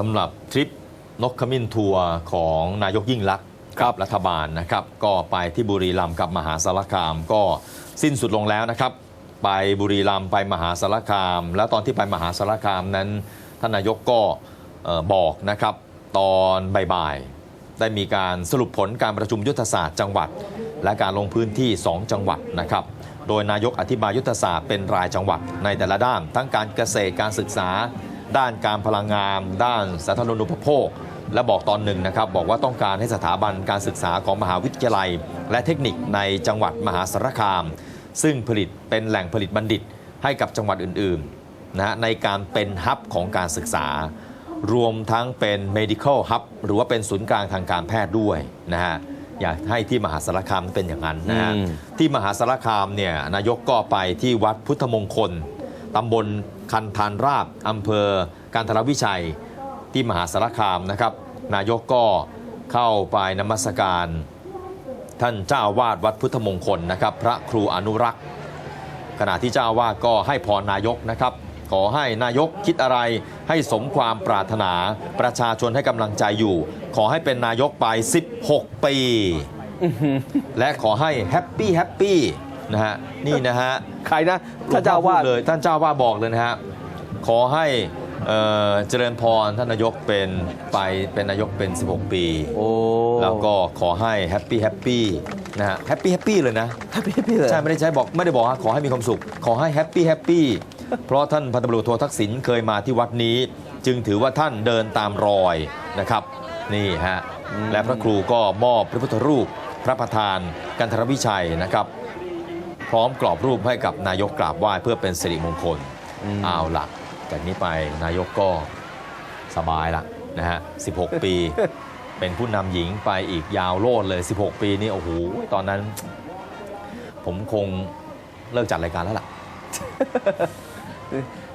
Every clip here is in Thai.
อ่าสำหรับทริปนกขมิ้นทัวร์ของนายกยิ่งลักษณ์กับรัฐบาลนะครับ ก็ไปที่บุรีรัมย์กับมหาสารคามก็สิ้นสุดลงแล้วนะครับ ไปบุรีรัมย์ไปมหาสารคาม แล้วตอนที่ไปมหาสารคามนั้นท่านนายกก็เอ่อบอกนะครับ ตอนบ่ายๆได้มีการสรุปผลการประชุมยุทธศาสตร์จังหวัด และการลงพื้นที่ 2 จังหวัดนะครับ โดยนายกอธิบายยุทธศาสตร์เป็นรายจังหวัดในแต่ละด้าน ทั้งการเกษตรการศึกษา ด้านการพลังงาน ด้านสาธารณูปโภค และบอกตอนหนึ่งนะครับ บอกว่าต้องการให้สถาบันการศึกษาของมหาวิทยาลัย และเทคนิคในจังหวัดมหาสารคาม ซึ่งผลิตเป็นแหล่งผลิตบัณฑิตให้กับจังหวัดอื่นๆนะฮะในการเป็นฮับของการศึกษา รวมทั้งเป็น medical hub หรือว่าเป็นศูนย์กลางทางการแพทย์ด้วยนะฮะอยากให้ที่มหาสารคามเป็นอย่างนั้นนะฮะอืมที่มหาสารคามเนี่ยนายกก็ไปที่วัดพุทธมงคล ตำบลคันธานราบอำเภอการทรวิชัยที่มหาสารคามนะครับ นายกก็เข้าไปนมัสการ ท่านเจ้าอาวาสวัดพุทธมงคลนะครับ พระครูอนุรักษ์ ขณะที่เจ้าอาวาสก็ให้พรนายกนะครับ ขอให้นายกคิดอะไรให้สมความปรารถนาประชาชนให้กำลังใจอยู่ ขอให้เป็นนายกไป 16 ปี และขอให้แฮปปี้แฮปปี้ นะฮะนี่นะฮะใครนะท่านเจ้าอาวาสพูดเลยท่านเจ้าอาว่าสบอกเลยนะฮะขอให้เอ่อเจริญพรท่านนายกเป็นไปเป็นนายกเป็น 16 ปีโอ้แล้วก็ขอให้แฮปปี้แฮปปี้นะฮะแฮปปี้แฮปปี้เลยนะพี่พี่เลยใช่ไม่ได้ใช้บอกไม่ได้บอกว่าขอให้มีความสุข ขอให้แฮปปี้แฮปปี้เพราะท่านพันตำรวจโททักษิณเคยมาที่วัดนี้ จึงถือว่าท่านเดินตามรอยนะครับนี่ฮะและพระครูก็มอบพระพุทธรูปพระประธานกันทรวิชัยนะครับ พร้อมกรอบรูปให้กับนายกกราบไหว้เพื่อเป็นสิริมงคลเอาล่ะจากนี้ไปนายกก็สบายละนะฮะ 16 ปี เป็นผู้นำหญิงไปอีกยาวโลดเลย 16 ปีนี่โอ้โหตอนนั้น ผมคงเลิกจัดรายการแล้วล่ะ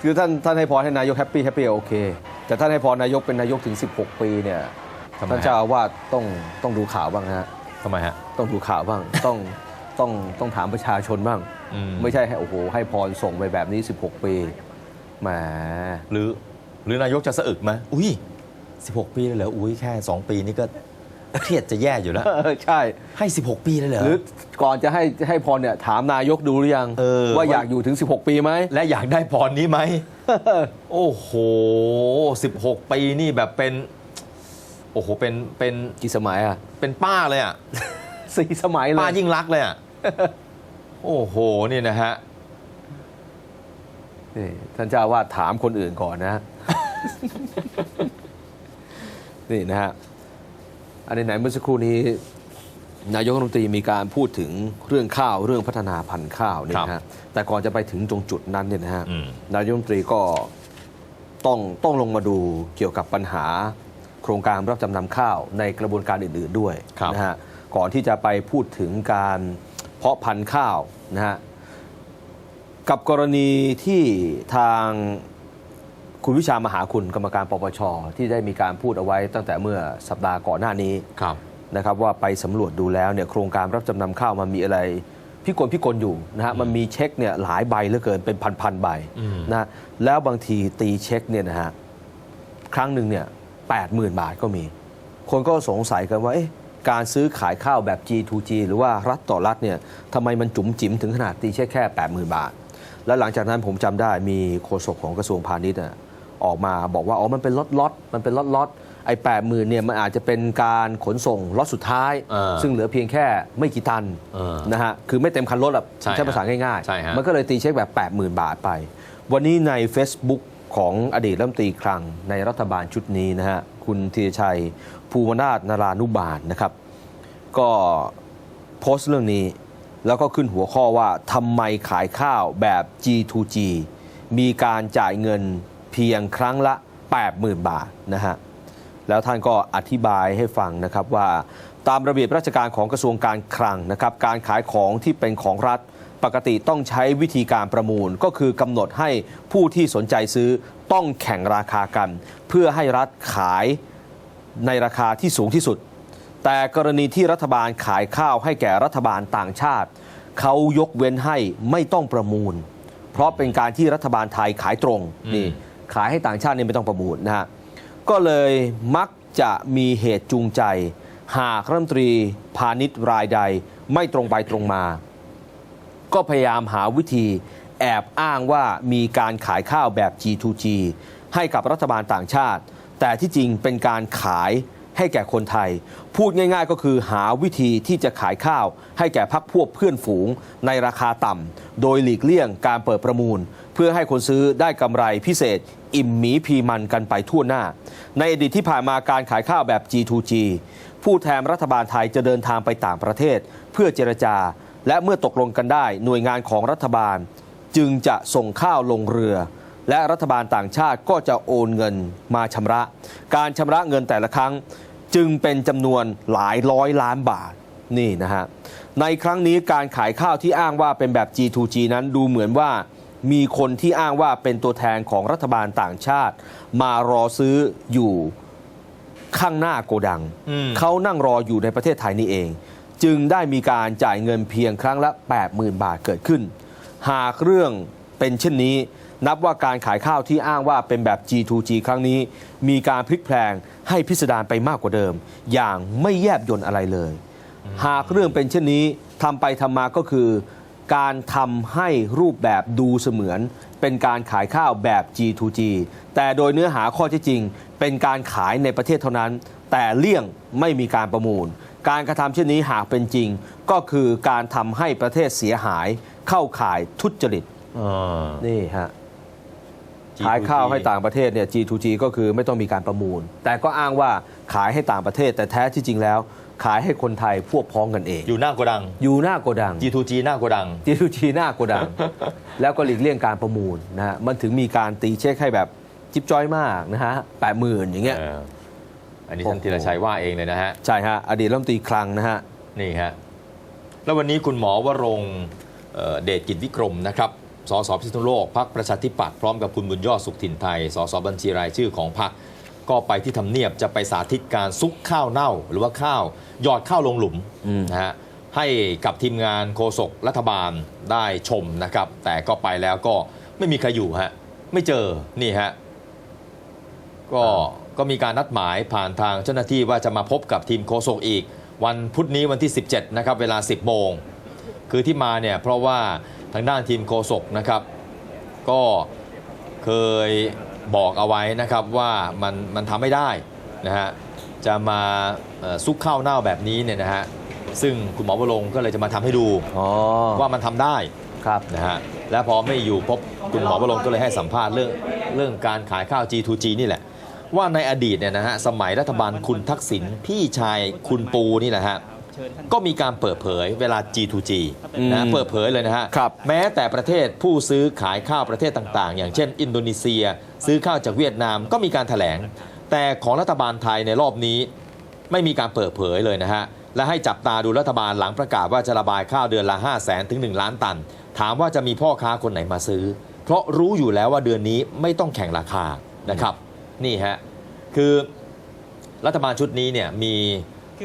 คือท่านท่านให้พรให้นายกแฮปปี้แฮปปี้โอเค แต่ท่านให้พรนายกเป็นนายกถึง 16 ปีเนี่ยทำไมฮะท่านเจ้าอาวาสต้องต้องดูข่าวบ้างนะฮะทำไมฮะ ต้องดูข่าวบ้างต้อง ต้องต้องถามประชาชนบ้างอืมไม่ใช่ให้โอ้โหให้พรส่งไปแบบนี้ 16 ปีแหมหรือหรือนายกจะสะอึกไหมอุ้ย 16 ปีเลยเหรออุ้ยแค่ 2 ปีนี่ก็เครียดจะแย่อยู่แล้วเออใช่ ให้ 16 ปีเลยเหรอหรือก่อนจะให้ให้พรเนี่ยถามนายกดูหรือยังเออว่าอยากอยู่ถึง 16 ปีไหมและอยากได้พรนี้ไหมโอ้โห 16 ปีนี่แบบเป็น โอ้โหเป็นเป็นกี่สมัยอะเป็นป้าเลยอะสี่สมัยเลป้ายยิ่งรักษณ์เลยอะ โอ้โหนี่นะฮะนี่ท่านเจ้าอาวาสถามคนอื่นก่อนนะ นี่นะฮะ อันไหนๆเมื่อสักครู่นี้ นายกรัฐมนตรีมีการพูดถึงเรื่องข้าวเรื่องพัฒนาพันธุ์ข้าวเนี่ยนะครัฮะบแต่ก่อนจะไปถึงตรงจุดนั้นเนี่ยนะฮะอืมนายกรัฐมนตรีก็ต้องต้องลงมาดูเกี่ยวกับปัญหา โครงการรับจำนำข้าวในกระบวนการอื่น ๆด้วยครับนะฮะ ก่อนที่จะไปพูดถึงการ เพาะพันธุ์ข้าวนะฮะกับกรณีที่ทางคุณวิชามหาคุณกรรมการปปช ที่ได้มีการพูดเอาไว้ตั้งแต่เมื่อสัปดาห์ก่อนหน้านี้ครับนะครับว่าไปสำรวจดูแล้วเนี่ยโครงการรับจำนำข้าวมันมีอะไรพิกลพิกลอยู่นะฮะมันมีเช็คเนี่ยหลายใบเหลือเกินเป็นพันๆใบอืมนะแล้วบางทีตีเช็คเนี่ยนะฮะครั้งหนึ่งเนี่ยแปดหมื่นบาทก็มี คนก็สงสัยกันว่าเอ๊ะ การซื้อขายข้าวแบบ G2G หรือว่ารัฐต่อรัฐเนี่ยทำไมมันจุ๋มจิ๋มถึงขนาดตีเช็คแค่ 80,000 บาท แล้วหลังจากนั้นผมจำได้มีโฆษกของกระทรวงพาณิชย์อะออกมาบอกว่า อ๋อ มันเป็นล็อตล็อตมันเป็นล็อตล็อตไอ้แปดหมื่นเนี่ยมันอาจจะเป็นการขนส่งล็อตสุดท้ายเออซึ่งเหลือเพียงแค่ไม่กี่ตันเออนะฮะคือไม่เต็มคันรถอะใช่ฮะใช้ภาษาง่ายใช่ฮะมันก็เลยตีเช็คแบบ 80,000 บาทไป วันนี้ใน Facebook ของอดีตรัฐมนตรีคลังในรัฐบาลชุดนี้นะฮะคุณธีรชัย ภูวนาถนารานุบาลนะครับ ก็โพสต์เรื่องนี้แล้วก็ขึ้นหัวข้อว่าทำไมขายข้าวแบบ G2G มีการจ่ายเงินเพียงครั้งละ 80,000 บาทนะฮะแล้วท่านก็อธิบายให้ฟังนะครับว่าตามระเบียบราชการของกระทรวงการคลังนะครับ การขายของที่เป็นของรัฐ ปกติต้องใช้วิธีการประมูลก็คือกำหนดให้ผู้ที่สนใจซื้อต้องแข่งราคากัน เพื่อให้รัฐขายในราคาที่สูงที่สุด แต่กรณีที่รัฐบาลขายข้าวให้แก่รัฐบาลต่างชาติ เขายกเว้นให้ไม่ต้องประมูล เพราะเป็นการที่รัฐบาลไทยขายตรงนี่ขายให้ต่างชาตินี่ไม่ต้องประมูลนะฮะก็เลยมักจะมีเหตุจูงใจ หากรัฐมนตรีพาณิชย์รายใดไม่ตรงไปตรงมา ก็พยายามหาวิธีแอบอ้างว่ามีการขายข้าวแบบ G2G ให้กับรัฐบาลต่างชาติ แต่ที่จริงเป็นการขายให้แก่คนไทย พูดง่าย ๆ ก็คือหาวิธีที่จะขายข้าว ให้แก่พักพวกเพื่อนฝูงในราคาต่ำ โดยหลีกเลี่ยงการเปิดประมูล เพื่อให้คนซื้อได้กำไรพิเศษ อิ่มหมีพีมันกันไปทั่วหน้า ในอดีตที่ผ่านมาการขายข้าวแบบ G2G ผู้แทนรัฐบาลไทยจะเดินทางไปต่างประเทศ เพื่อเจรจา และเมื่อตกลงกันได้หน่วยงานของรัฐบาล จึงจะส่งข้าวลงเรือ และรัฐบาลต่างชาติก็จะโอนเงินมาชำระ การชำระเงินแต่ละครั้ง จึงเป็นจำนวนหลายร้อยล้านบาทนี่นะฮะในครั้งนี้การขายข้าวที่อ้างว่าเป็นแบบ G2G นั้นดูเหมือนว่ามีคนที่อ้างว่าเป็นตัวแทนของรัฐบาลต่างชาติ มารอซื้ออยู่ข้างหน้าโกดังอืมเขานั่งรออยู่ในประเทศไทยนี่เอง จึงได้มีการจ่ายเงินเพียงครั้งละ 80,000 บาทเกิดขึ้น หากเรื่องเป็นเช่นนี้ นับว่าการขายข้าวที่อ้างว่าเป็นแบบ G2G ครั้งนี้ มีการพลิกแพลงให้พิสดารไปมากกว่าเดิม อย่างไม่แยบยนอะไรเลย หากเรื่องเป็นเช่นนี้ทำไปทำมาก็คือ การทำให้รูปแบบดูเสมือน เป็นการขายข้าวแบบ G2G แต่โดยเนื้อหาข้อเท็จจริง เป็นการขายในประเทศเท่านั้น แต่เลี่ยงไม่มีการประมูล การกระทำเช่นนี้หากเป็นจริง ก็คือการทำให้ประเทศเสียหายเข้าข่ายทุจริตอ่า นี่ฮะ G2G ขายข้าวให้ต่างประเทศเนี่ย G2G ก็คือไม่ต้องมีการประมูล แต่ก็อ้างว่าขายให้ต่างประเทศ แต่แท้ที่จริงแล้ว ขายให้คนไทยพวกพ้องกันเอง อยู่หน้าโกดัง อยู่หน้าโกดัง G2G หน้าโกดัง G2G หน้าโกดัง แล้วก็หลีกเลี่ยงการประมูลนะฮะมันถึงมีการตีเช็คให้แบบจิ๊บจ้อยมากนะฮะแปดหมื่นอย่างเงี้ย เออ อันนี้โอ้ท่านโหธีรชัยว่าเองเลยนะฮะ ใช่ฮะ อดีตรัฐมนตรีคลังนะฮะ นี่ฮะ แล้ววันนี้คุณหมอวรงค์เอ่อเดชกิจวิกรมนะครับ สสพิษณุโลกพักประชาธิปัตย์พร้อมกับคุณบุญยอดสุขถิ่นไทย สสบัญชีรายชื่อของพักก็ไปที่ทำเนียบจะไปสาธิตการซุกข้าวเน่า หรือว่าข้าวหยอดข้าวลงหลุมอืมนะฮะให้กับทีมงานโฆษกรัฐบาลได้ชมนะครับ แต่ก็ไปแล้วก็ไม่มีใครอยู่ฮะไม่เจอนี่ฮะก็ ก็มีการนัดหมายผ่านทางเจ้าหน้าที่ว่าจะมาพบกับทีมโฆษกอีก วันพุธนี้วันที่ 17 นะครับ เวลา 10 โมง คือที่มาเนี่ยเพราะว่าทางด้านทีมโฆษกนะครับ ก็เคยบอกเอาไว้นะครับว่ามันมันทำไม่ได้นะฮะจะมาเอ่อซุกข้าวเน่าแบบนี้เนี่ยนะฮะซึ่งคุณหมอวรงค์ก็เลยจะมาทำให้ดูอ๋อว่ามันทำได้ครับนะฮะและพอไม่อยู่พบคุณหมอวรงค์ก็เลยให้สัมภาษณ์เรื่องเรื่องการขายข้าว G2G นี่แหละ ว่าในอดีตเนี่ยนะฮะสมัยรัฐบาลคุณทักษิณพี่ชายคุณปูนี่แหละฮะก็มีการเปิดเผยเวลา G2G นะอืมเปิดเผยเลยนะฮะครับแม้แต่ประเทศผู้ซื้อขายข้าวประเทศต่าง ๆ อย่างเช่น อินโดนีเซีย ซื้อข้าวจากเวียดนามก็มีการถแถลง แต่ของรัฐบาลไทยในรอบนี้ไม่มีการเปิดเผยเลยนะฮะ และให้จับตาดูรัฐบาลหลังประกาศว่าจะระบายข้าวเดือนละ 5 0 0แสนถึง1ล้านตัน ถามว่าจะมีพ่อค้าคนไหนมาซื้อ เพราะรู้อยู่แล้วว่าเดือนนี้ไม่ต้องแข่งราคานะครับ นี่ฮะคือรัฐบาลชุดนี้เนี่ยมี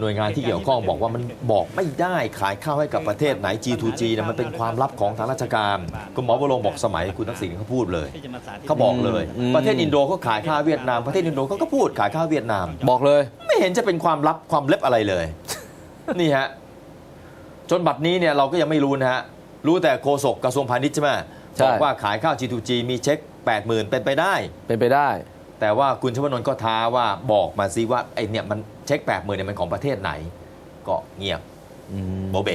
หน่วยงานที่เกี่ยวข้องบอกว่ามันบอกไม่ได้ขายข้าวให้กับประเทศไหน G2G เนี่ยมันเป็นความลับของทางราชการคุณหมอวรงค์บอกสมัยคุณทักษิณเขาพูดเลยเขาบอกเลยอืมประเทศอินโดเขาขายข้าวเวียดนามประเทศอินโดเขาก็พูดขายข้าวเวียดนาม บอกเลย ไม่เห็นจะเป็นความลับความเล็บอะไรเลย นี่ฮะจนบัดนี้เนี่ยเราก็ยังไม่รู้นะฮะรู้แต่โฆษกกระทรวงพาณิชย์ใช่ไหมใช่บอกว่าขายข้าว G2G มีเช็ค 80,000 เป็นไปได้ เป็นไปได้ แต่ว่าคุณชวนนท์ก็ท้าว่าบอกมาซิว่าไอเนี่ยมันเช็ค80,000เนี่ยมันของประเทศไหน ก็เงียบอืมโบเบ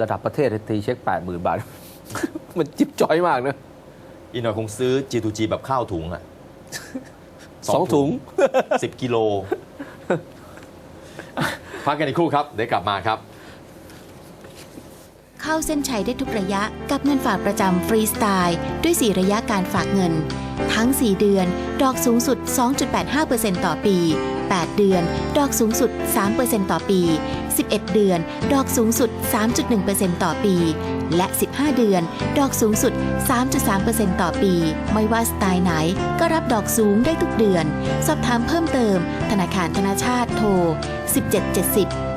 ระดับประเทศตีเช็ค80,000บาท มันจิ๊บจ้อยมากนะอีกหน่อยคงซื้อ G2G แบบข้าวถุงอะสองถุงสิบกิโลพักกันอีกครู่ครับ เดี๋ยวกลับมาครับ เข้าเส้นชัยได้ทุกระยะกับเงินฝากประจำฟรีสไตล์ ด้วย 4 ระยะการฝากเงิน ทั้ง 4 เดือน ดอกสูงสุด 2.85%ต่อปี 8 เดือน ดอกสูงสุด 3%ต่อปี 11 เดือน ดอกสูงสุด 3.1%ต่อปี และ 15 เดือน ดอกสูงสุด 3.3%ต่อปี ไม่ว่าสไตล์ไหน ก็รับดอกสูงได้ทุกเดือน สอบถามเพิ่มเติม ธนาคารธนาชาติโทร 1770